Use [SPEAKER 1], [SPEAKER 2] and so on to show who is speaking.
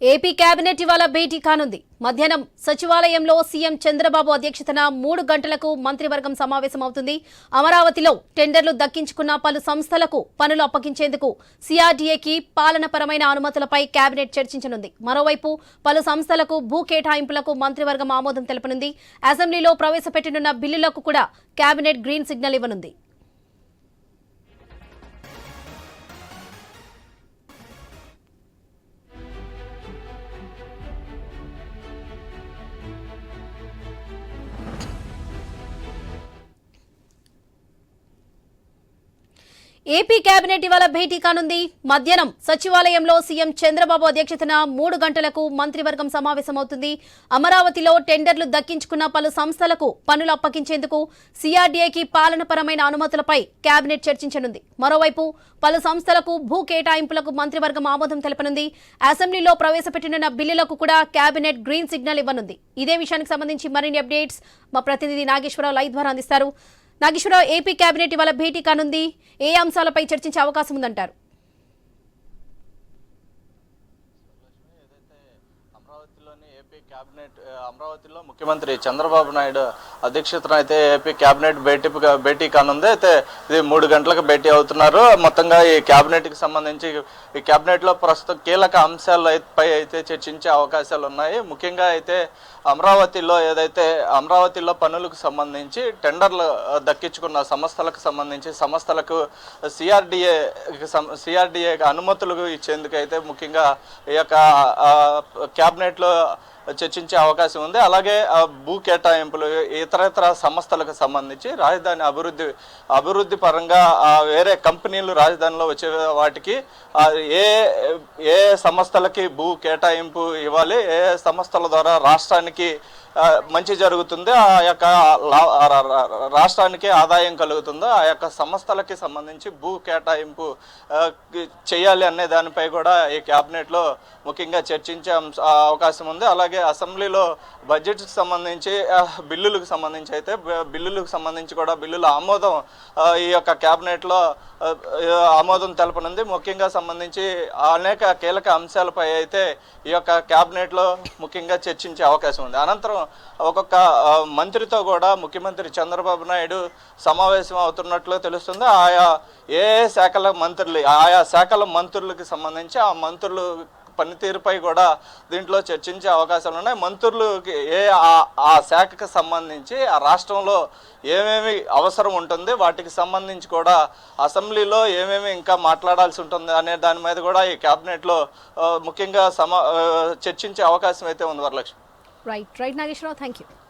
[SPEAKER 1] AP cabinet ఇవాళ భేటీ కానుంది. మధ్యాహ్నం సచివాలయంలో సీఎం చంద్రబాబు అధ్యక్షతన మూడు గంటలకు మంత్రివర్గం సమావేశమవుతుంది. అమరావతిలో టెండర్లు దక్కించుకున్న పలు సంస్థలకు పనులు అప్పగించేందుకు సిఆర్డీఏకి పాలనపరమైన అనుమతులపై కేబినెట్ చర్చించనుంది. మరోవైపు పలు సంస్థలకు భూ కేటాయింపులకు మంత్రివర్గం ఆమోదం తెలపనుంది. అసెంబ్లీలో ప్రవేశపెట్టనున్న బిల్లులకు కూడా కేబినెట్ గ్రీన్ సిగ్నల్ ఇవ్వనుంది. ఏపీ కేబినెట్ ఇవాళ భేటీ కానుంది. మధ్యాహ్నం సచివాలయంలో సీఎం చంద్రబాబు అధ్యక్షతన మూడు గంటలకు మంత్రివర్గం సమావేశమవుతుంది. అమరావతిలో టెండర్లు దక్కించుకున్న పలు సంస్థలకు పనులు అప్పగించేందుకు సీఆర్డీఏకి పాలనపరమైన అనుమతులపై కేబినెట్ చర్చించనుంది. మరోవైపు పలు సంస్థలకు భూ కేటాయింపులకు మంత్రివర్గం ఆమోదం తెలపనుంది. అసెంబ్లీలో ప్రవేశపెట్టనున్న బిల్లులకు కూడా కేబినెట్ గ్రీన్ సిగ్నల్ ఇవ్వనుంది. ఇదే విషయానికి సంబంధించి మరిన్ని అప్డేట్స్ మా ప్రతినిధి నాగేశ్వరరావు లైవ్ ద్వారా అందిస్తారు. నాగేశ్వరరావు ఏపీ కేబినెట్ ఇవాళ భేటీ కానుంది. ఏ అంశాలపై చర్చించే అవకాశం ఉందంటారు?
[SPEAKER 2] అమరావతిలోని ఏపీ కేబినెట్ అమరావతిలో ముఖ్యమంత్రి చంద్రబాబు నాయుడు అధ్యక్షతన అయితే ఏపీ కేబినెట్ భేటీ భేటీ కానుంది. అయితే ఇది మూడు గంటలకు భేటీ అవుతున్నారు. మొత్తంగా ఈ కేబినెట్కి సంబంధించి ఈ కేబినెట్లో ప్రస్తుతం కీలక అంశాలపై అయితే చర్చించే అవకాశాలు ఉన్నాయి ముఖ్యంగా అయితే అమరావతిలో ఏదైతే అమరావతిలో పనులకు సంబంధించి టెండర్లు దక్కించుకున్న సంస్థలకు సంబంధించి సంస్థలకు సిఆర్డిఏ సిఆర్డిఏ అనుమతులు ఇచ్చేందుకు అయితే ముఖ్యంగా ఈ యొక్క క్యాబినెట్ ఇంటర్నెట్లో చర్చించే అవకాశం ఉంది. అలాగే ఆ, భూ కేటాయింపులు ఇతరత్ర సంస్థలకు సంబంధించి రాజధాని అభివృద్ధి అభివృద్ధి పరంగా వేరే కంపెనీలు రాజధానిలో వచ్చే వాటికి ఏ ఏ సంస్థలకి భూ కేటాయింపు ఇవ్వాలి ఏ సంస్థల ద్వారా రాష్ట్రానికి మంచి జరుగుతుంది ఆ యొక్క లా- రాష్ట్రానికి ఆదాయం కలుగుతుందో ఆ యొక్క సంస్థలకి సంబంధించి భూ కేటాయింపు చేయాలి అనే దానిపై కూడా ఈ క్యాబినెట్లో ముఖ్యంగా చర్చించే అవకాశం ఉంది. అలాగే అసెంబ్లీలో బడ్జెట్కి సంబంధించి బిల్లులకు సంబంధించి అయితే బిల్లులకు సంబంధించి కూడా బిల్లుల ఆమోదం ఈ యొక్క క్యాబినెట్లో ఆమోదం తెలపనుంది. ముఖ్యంగా సంబంధించి అనేక కీలక అంశాలపై అయితే ఈ యొక్క క్యాబినెట్లో ముఖ్యంగా చర్చించే అవకాశం ఉంది. అనంతరం ఒక్కొక్క మంత్రితో కూడా ముఖ్యమంత్రి చంద్రబాబు నాయుడు సమావేశం అవుతున్నట్లు తెలుస్తుంది. ఆయా ఏ శాఖల మంత్రులు ఆయా శాఖల మంత్రులకు సంబంధించి ఆ మంత్రులు పనితీరుపై కూడా దీంట్లో చర్చించే అవకాశాలు ఉన్నాయి. మంత్రులకి ఏ ఆ- ఆ శాఖకు సంబంధించి ఆ రాష్ట్రంలో ఏమేమి అవసరం ఉంటుంది వాటికి సంబంధించి కూడా అసెంబ్లీలో ఏమేమి ఇంకా మాట్లాడాల్సి ఉంటుంది అనే దాని మీద కూడా ఈ క్యాబినెట్లో ముఖ్యంగా సమా చర్చించే అవకాశం అయితే ఉంది Varalakshmi.
[SPEAKER 1] Right right Nageswara Rao thank you